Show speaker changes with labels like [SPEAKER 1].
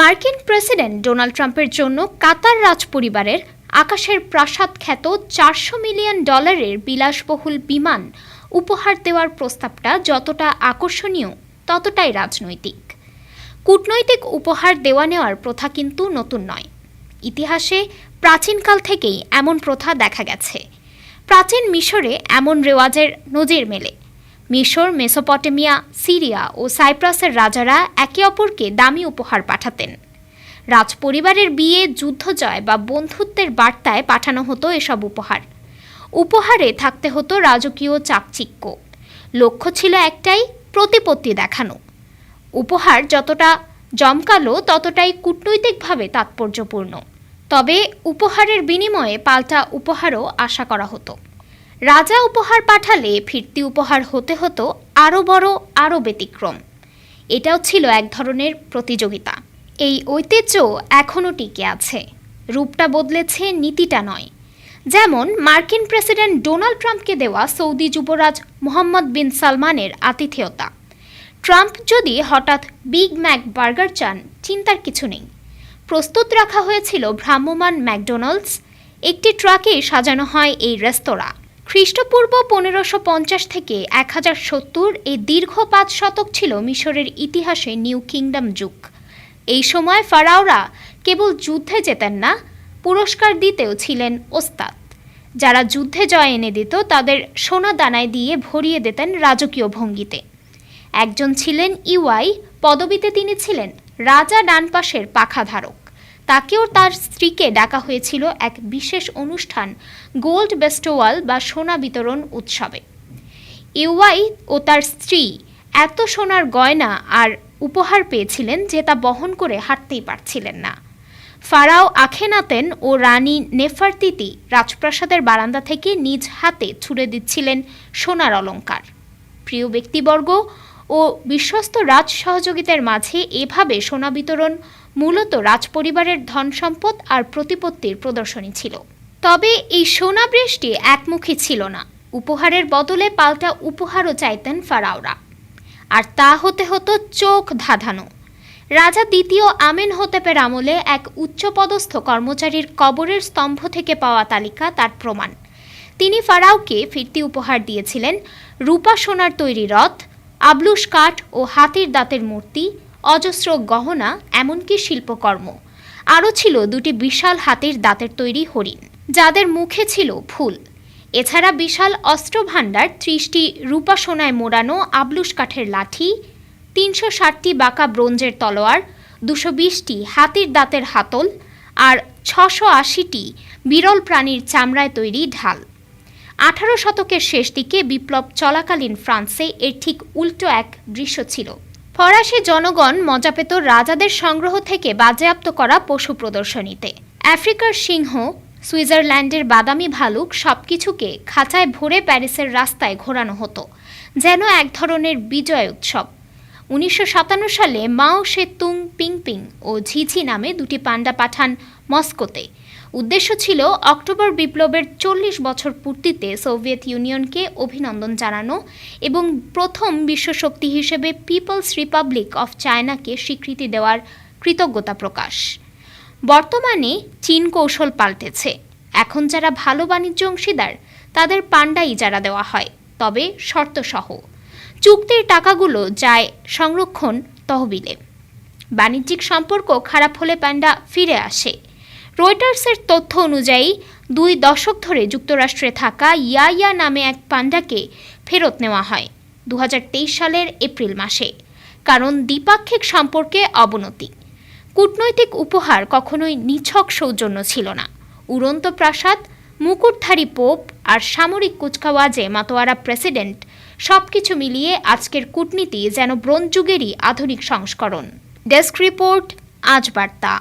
[SPEAKER 1] মার্কিন president Donald ট্রাম্পের জন্য কাতার রাজ পরিবারের আকাশের প্রাসাদ খ্যাত চারশো মিলিয়ন ডলারের বিলাসবহুল বিমান উপহার দেওয়ার প্রস্তাবটা যতটা আকর্ষণীয়, ততটাই রাজনৈতিক। কূটনৈতিক উপহার দেওয়া নেওয়ার প্রথা কিন্তু নতুন নয়। ইতিহাসে প্রাচীনকাল থেকেই এমন প্রথা দেখা গেছে। প্রাচীন মিশরে এমন রেওয়াজের নজির মেলে। মিশর, মেসোপটেমিয়া, সিরিয়া ও সাইপ্রাসের রাজারা একে অপরকে দামি উপহার পাঠাতেন। রাজপরিবারের বিয়ে, যুদ্ধজয় বা বন্ধুত্বের বার্তায় পাঠানো হতো এসব উপহার। উপহারে থাকতে হতো রাজকীয় চাকচিক্য। লক্ষ্য ছিল একটাই, প্রতিপত্তি দেখানো। উপহার যতটা জমকালো, ততটাই কূটনৈতিকভাবে তাৎপর্যপূর্ণ। তবে উপহারের বিনিময়ে পাল্টা উপহারও আশা করা হতো। রাজা উপহার পাঠালে ফিরতি উপহার হতে হতো আরও বড় আরও ব্যতিক্রম। এটাও ছিল এক ধরনের প্রতিযোগিতা। এই ঐতিহ্য এখনও টিকে আছে। রূপটা বদলেছে নীতিটা নয়। যেমন মার্কিন প্রেসিডেন্ট ডোনাল্ড ট্রাম্পকে দেওয়া সৌদি যুবরাজ মোহাম্মদ বিন সালমানের আতিথেয়তা। ট্রাম্প যদি হঠাৎ বিগ ম্যাক বার্গার চান, চিন্তার কিছু নেই। প্রস্তুত রাখা হয়েছিল ভ্রাম্যমাণ ম্যাকডোনাল্ডস। একটি ট্রাকে সাজানো হয় এই রেস্তোরাঁ। খ্রিস্টপূর্ব পনেরোশো পঞ্চাশ থেকে এক হাজার সত্তর এই দীর্ঘ পাঁচ শতক ছিল মিশরের ইতিহাসে নিউ কিংডম যুগ। এই সময় ফারাওরা কেবল যুদ্ধে যেতেন না, পুরস্কার দিতেও ছিলেন ওস্তাদ। যারা যুদ্ধে জয় এনে দিত, তাদের সোনা দানায় দিয়ে ভরিয়ে দিতেন রাজকীয় ভঙ্গিতে। একজন ছিলেন ইউআই, পদবিতে তিনি ছিলেন রাজা ডানপাশের পাখাধারক। তাকেও তার স্ত্রীকে ডাকা হয়েছিল এক বিশেষ অনুষ্ঠান, গোল্ড বেস্টোয়াল বা সোনা বিতরণ উৎসবে। ইউআই ও তার স্ত্রী এত সোনার গয়না আর উপহার পেয়েছিলেন যে তা বহন করে হাঁটতেই পারছিলেন না। ফারাও আখেনাতেন ও রানী নেফারতিতি রাজপ্রাসাদের বারান্দা থেকে নিজ হাতে ছুড়ে দিচ্ছিলেন সোনার অলংকার। প্রিয় ব্যক্তিবর্গ ও বিশ্বস্ত রাজ সহযোগিতার মাঝে এভাবে সোনা বিতরণ মূলত রাজপরিবারের ধন সম্পদ আর প্রতিপত্তির প্রদর্শনী ছিল। তবে এই সোনা বৃষ্টি একমুখী ছিল না। উপহারের বদলে পাল্টা উপহারও চাইতেন ফারাওরা। আর তা হতে হতো চোখ ধাঁধানো। রাজা দ্বিতীয় আমেন হতেপের আমলে এক উচ্চপদস্থ কর্মচারীর কবরের স্তম্ভ থেকে পাওয়া তালিকা তার প্রমাণ। তিনি ফারাওকে ফিরতি উপহার দিয়েছিলেন, রূপা সোনার তৈরি রথ আবলুস কাঠ ও হাতির দাঁতের মূর্তি, অজস্র গহনা, এমনকি শিল্পকর্ম। আরও ছিল দুটি বিশাল হাতির দাঁতের তৈরি হরিণ, যাদের মুখে ছিল ফুল। এছাড়া বিশাল অস্ত্রভাণ্ডার ত্রিশটি রূপা সোনায় মোড়ানো আবলুস কাঠের লাঠি, তিনশো ষাটটি বাঁকা ব্রোঞ্জের তলোয়ার, দুশো বিশটি হাতির দাঁতের হাতল, আর ছশো আশিটি বিরল প্রাণীর চামড়ায় তৈরি ঢাল। আঠারো শতকের শেষ দিকে বিপ্লব চলাকালীন ফ্রান্সে এর ঠিক উল্টো এক দৃশ্য ছিল। ফরাসি জনগণ মজা পেত রাজাদের সংগ্রহ থেকে বাজেয়াপ্ত করা পশু প্রদর্শনীতে। আফ্রিকার সিংহ, সুইজারল্যান্ডের বাদামি ভালুক সবকিছুকে খাঁচায় ভরে প্যারিসের রাস্তায় ঘোরানো হতো, যেন এক ধরনের বিজয় উৎসব। উনিশশো সাতান্ন সালে মাও সেতুং পিংপিং ও ঝিঝি নামে দুটি পান্ডা পাঠান মস্কোতে। উদ্দেশ্য ছিল অক্টোবর বিপ্লবের চল্লিশ বছর পূর্তিতে সোভিয়েত ইউনিয়নকে অভিনন্দন জানানো এবং প্রথম বিশ্বশক্তি হিসেবে পিপলস রিপাবলিক অফ চায়নাকে স্বীকৃতি দেওয়ার কৃতজ্ঞতা প্রকাশ। বর্তমানে চীন কৌশল পাল্টেছে। এখন যারা ভালো বাণিজ্য অংশীদার, তাদের পান্ডা ইজারা দেওয়া হয়, তবে শর্তসহ। চুক্তির টাকাগুলো যায় সংরক্ষণ তহবিলে। বাণিজ্যিক সম্পর্ক খারাপ হলে পান্ডা ফিরে আসে। রয়টার্সের তথ্য অনুযায়ী, দুই দশক ধরে যুক্তরাষ্ট্রে থাকা ইয়াইয়া নামে এক পান্ডাকে ফেরত নেওয়া হয় দু হাজার তেইশ সালের এপ্রিল মাসে, কারণ দ্বিপাক্ষিক সম্পর্কে অবনতি। কূটনৈতিক উপহার কখনোই নিছক সৌজন্য ছিল না। উড়ন্ত প্রাসাদ, মুকুটধারী পোপ আর সামরিক কুচকাওয়াজে মাতোয়ারা প্রেসিডেন্ট সবকিছু মিলিয়ে আজকের কূটনীতি যেন ব্রোঞ্জ যুগেরই আধুনিক সংস্করণ। ডেস্ক রিপোর্ট আজ বার্তা।